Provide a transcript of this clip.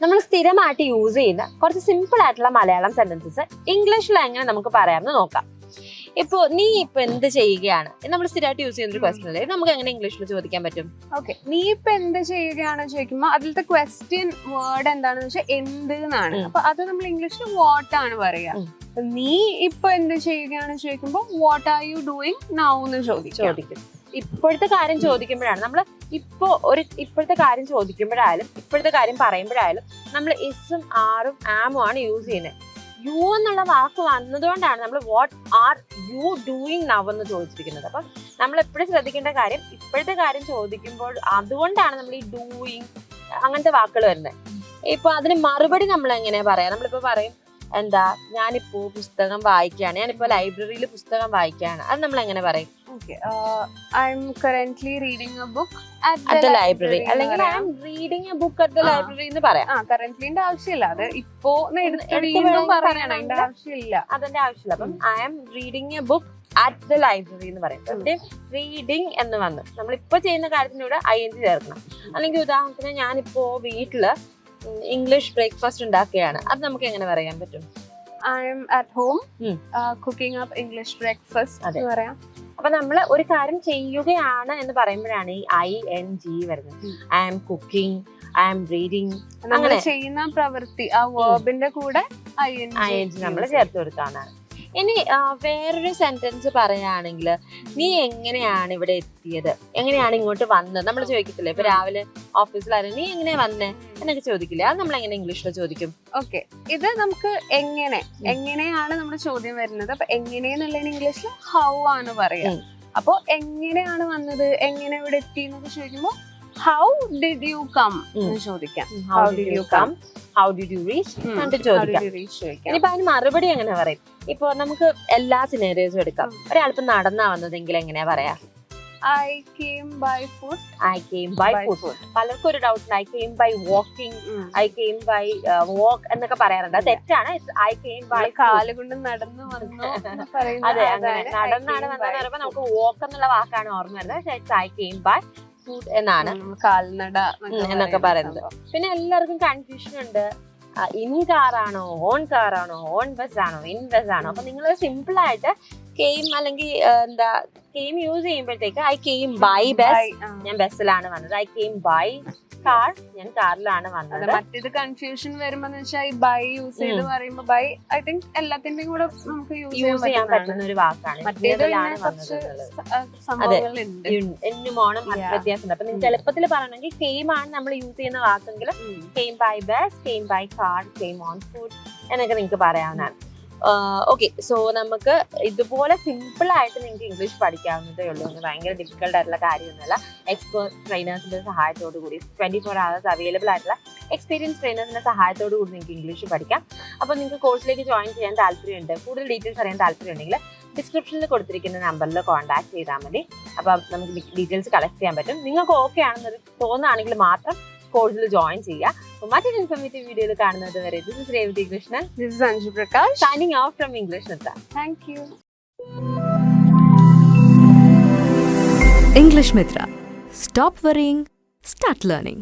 നമ്മൾ സ്ഥിരമായിട്ട് യൂസ് ചെയ്യുന്ന കുറച്ച് സിമ്പിൾ ആയിട്ടുള്ള മലയാളം സെന്റൻസസ് ഇംഗ്ലീഷിൽ എങ്ങനെ നമുക്ക് പറയാമെന്ന് നോക്കാം. ഇപ്പോ നീ ഇപ്പൊ എന്ത് ചെയ്യുകയാണ്? നമ്മൾ സ്ഥിരമായിട്ട് യൂസ് ചെയ്യുന്ന ഒരു ക്വസ്റ്റൻ അല്ലേ? നമുക്ക് എങ്ങനെ ഇംഗ്ലീഷിൽ ചോദിക്കാൻ പറ്റും? ഓക്കെ നീ ഇപ്പൊ എന്ത് ചെയ്യുകയാണ് ചോദിക്കുമ്പോ അതിലത്തെ ക്വസ്റ്റ്യൻ വേർഡ് എന്താണെന്ന് വെച്ചാൽ എന്ത് എന്നാണ്. അപ്പൊ അത് നമ്മൾ ഇംഗ്ലീഷിൽ വാട്ട് ആണ് പറയാ. നീ ഇപ്പൊ എന്ത് ചെയ്യുകയാണ് ചോദിക്കുമ്പോ what are you doing now എന്ന് ചോദിക്കും. ഇപ്പോഴത്തെ കാര്യം ചോദിക്കുമ്പോഴാണ് നമ്മൾ ഇപ്പോ ഒരു ഇപ്പോഴത്തെ കാര്യം ചോദിക്കുമ്പോഴായാലും ഇപ്പോഴത്തെ കാര്യം പറയുമ്പോഴായാലും നമ്മൾ ഇസും ആറും ആമും ആണ് യൂസ് ചെയ്യുന്നത് യു എന്നുള്ള വാക്ക് വന്നതുകൊണ്ടാണ് നമ്മൾ what are you doing now എന്ന് ചോദിച്ചിരിക്കുന്നത്. അപ്പം നമ്മൾ എപ്പോഴും ശ്രദ്ധിക്കേണ്ട കാര്യം ഇപ്പോഴത്തെ കാര്യം ചോദിക്കുമ്പോൾ അതുകൊണ്ടാണ് നമ്മൾ ഈ ഡൂയിങ് അങ്ങനത്തെ വാക്കുകൾ വരുന്നത്. ഇപ്പൊ അതിന് മറുപടി നമ്മൾ എങ്ങനെയാ പറയാ? നമ്മളിപ്പോ പറയും എന്താ ഞാനിപ്പോ പുസ്തകം വായിക്കുകയാണ്. ഞാനിപ്പോ ലൈബ്രറിയിൽ പുസ്തകം വായിക്കുകയാണ്. അത് നമ്മൾ എങ്ങനെ പറയും? Okay I am currently reading a book the, the library അല്ലെങ്കിൽ I am reading a book at the library എന്ന് പറയാം. ആ കറന്റ്ലിന്റെ ആവശ്യമില്ല. അത് ഇപ്പോ വീണ്ടും പറയണം. അതിന്റെ ആവശ്യമില്ല. അതിന്റെ ആവശ്യമില്ല. അപ്പം I am reading a book at the library എന്ന് പറയും. ഇവിടെ റീഡിങ് എന്ന് വന്നു നമ്മൾ ഇപ്പൊ ചെയ്യുന്ന കാര്യത്തിനൂടെ ഐ എൻ ജി ചേർക്കണം. അല്ലെങ്കിൽ ഉദാഹരണത്തിന് ഞാനിപ്പോ വീട്ടിൽ ഇംഗ്ലീഷ് ബ്രേക്ക്ഫാസ്റ്റ് ഉണ്ടാക്കുകയാണ്. അത് നമുക്ക് എങ്ങനെ പറയാൻ പറ്റും? I am at home. Cooking up English breakfast പറയാം. അപ്പൊ നമ്മൾ ഒരു കാര്യം ചെയ്യുകയാണ് എന്ന് പറയുമ്പോഴാണ് ഈ ഐ എൻ ജി വരുന്നത്. I am cooking I am reading അങ്ങനെ. ചെയ്യുന്ന പ്രവൃത്തി ആ വേർബിന്റെ കൂടെ I N I N G നമ്മൾ ചേർത്ത് കൊടുക്കാനാണ് ഇനി വേറൊരു സെന്റൻസ് പറയുകയാണെങ്കിൽ നീ എങ്ങനെയാണ് ഇവിടെ എത്തിയത്? എങ്ങനെയാണ് ഇങ്ങോട്ട് വന്നത്? നമ്മൾ ചോദിക്കത്തില്ലേ? ഇപ്പൊ രാവിലെ ഓഫീസിലായിരുന്നു നീ എങ്ങനെയാ വന്നേ? എന്നൊക്കെ ചോദിക്കില്ലേ? അത് നമ്മൾ എങ്ങനെ ഇംഗ്ലീഷിൽ ചോദിക്കും? ഓക്കെ. ഇത് നമുക്ക് എങ്ങനെ എങ്ങനെയാണ് നമ്മുടെ ചോദ്യം വരുന്നത്? അപ്പൊ എങ്ങനെയെന്നുള്ളതിന് ഇംഗ്ലീഷിൽ ഹൗ ആണ് പറയുക. അപ്പോ എങ്ങനെയാണ് വന്നത്? എങ്ങനെ ഇവിടെ എത്തി എന്നൊക്കെ ചോദിക്കുമ്പോ ഹൗ ഡിഡ് യു കം. എന്ന് ചോദിക്കാം. How did you come how did you reach um. How did ചോദിക്കാം. you reach ചോദിക്കാം. ഇനിയിപ്പോ അതിന് മറുപടി എങ്ങനെ പറയും? ഇപ്പൊ നമുക്ക് എല്ലാ സിനേറിയോസും എടുക്കാം. ഒരാളിപ്പോ നടന്നാ വന്നതെങ്കിൽ എങ്ങനെയാ പറയാ? I came by foot I came by foot പലർക്കും ഒരു doubt I came by walking I came by walk എന്നൊക്കെ പറയാറുണ്ട്. തെറ്റാണ്. ഐ കെയിം ബൈ കാൽ കൊണ്ട് നടന്നു വന്നു അതെ അങ്ങനെ നടന്നാണ് വന്നതെന്ന് പറയുമ്പോൾ നമുക്ക് വാക്ക് എന്നുള്ള വാക്കാണ് ഓർമ്മ വരുന്നത്. ഐ കെയിം ബൈ ഫുഡ് എന്നാണ്. കാൽനട എന്നൊക്കെ പറയുന്നത്. പിന്നെ എല്ലാവർക്കും കൺഫ്യൂഷൻ ഉണ്ട്. ഇൻ കാറാണോ ഓൺ കാറാണോ ഓൺ ബസ് ആണോ ഇൻ ബസ് ആണോ അപ്പൊ നിങ്ങൾ സിമ്പിൾ ആയിട്ട് കെയിം അല്ലെങ്കിൽ എന്താ കെയിം യൂസ് ചെയ്യുമ്പോഴത്തേക്ക് ഐ കെയിം ബൈ ബസ് ഞാൻ ബസ്സിലാണ് വന്നത്. ഐ കെയിം ബൈ കാർ ഞാൻ കാറിലാണ് വന്നത്. മറ്റേത് കൺഫ്യൂഷൻ വരുമ്പോ ബൈ യൂസ് ചെയ്ത് പറയുമ്പോ ബൈ ഐ തിങ്ക് എല്ലാത്തിന്റെയും കൂടെ നമുക്ക് യൂസ് ചെയ്യാൻ പറ്റുന്ന ഒരു വാക്കാണ്. എന്നുമോണം. വ്യത്യാസമുണ്ട്. അപ്പൊ നിങ്ങൾക്ക് എളുപ്പത്തിൽ പറയണമെങ്കിൽ കെയിം ആണ് നമ്മൾ യൂസ് ചെയ്യുന്ന വാക്കെങ്കിൽ. Came by bus came by car came on foot എന്നൊക്കെ നിങ്ങൾക്ക് പറയാവുന്നതാണ്. ഓക്കെ സോ നമുക്ക് ഇതുപോലെ സിമ്പിൾ ആയിട്ട് നിങ്ങൾക്ക് ഇംഗ്ലീഷ് പഠിക്കാവുന്നതേ ഉള്ളൂ. ഒന്ന് ഭയങ്കര ഡിഫിക്കൽട്ട് ആയിട്ടുള്ള കാര്യമൊന്നുമല്ല. എക്സ്പേർട്ട് ട്രെയിനേഴ്സിന്റെ സഹായത്തോടു കൂടി ട്വന്റി ഫോർ അവേഴ്സ് അവൈലബിൾ ആയിട്ടുള്ള എക്സ്പീരിയൻസ് ട്രെയിനേഴ്സിന്റെ സഹായത്തോടു കൂടി നിങ്ങൾക്ക് ഇംഗ്ലീഷ് പഠിക്കാം. അപ്പോൾ നിങ്ങൾക്ക് കോഴ്സിലേക്ക് ജോയിൻ ചെയ്യാൻ താല്പര്യമുണ്ട് കൂടുതൽ ഡീറ്റെയിൽസ് അറിയാൻ താല്പര്യമുണ്ടെങ്കിൽ ഡിസ്ക്രിപ്ഷനിൽ കൊടുത്തിരിക്കുന്ന നമ്പറിൽ കോൺടാക്ട് ചെയ്താൽ മതി. അപ്പം നമുക്ക് ഡീറ്റെയിൽസ് കളക്ട് ചെയ്യാൻ പറ്റും. നിങ്ങൾക്ക് ഓക്കെ ആണെന്നൊരു തോന്നുകയാണെങ്കിൽ മാത്രം കോഴ്സിൽ ജോയിൻ ചെയ്യുക അപ്പോൾ മറ്റൊരു ഇൻഫോർമേറ്റീവ് വീഡിയോയിൽ കാണുന്നത് വരെ this is Revathi Krishnan This is Anju Prakash. signing off from English Nita. Thank you. English Mitra. Stop worrying, start learning.